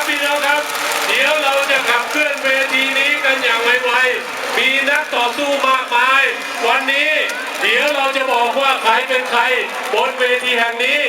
ครับพี่น้องครับ เดี๋ยวเราจะขับเคลื่อนเวทีนี้กันอย่างไวๆมีนักต่อสู้มากมาย วันนี้เดี๋ยวเราจะบอกว่าใครเป็นใครบนเวทีแห่งนี้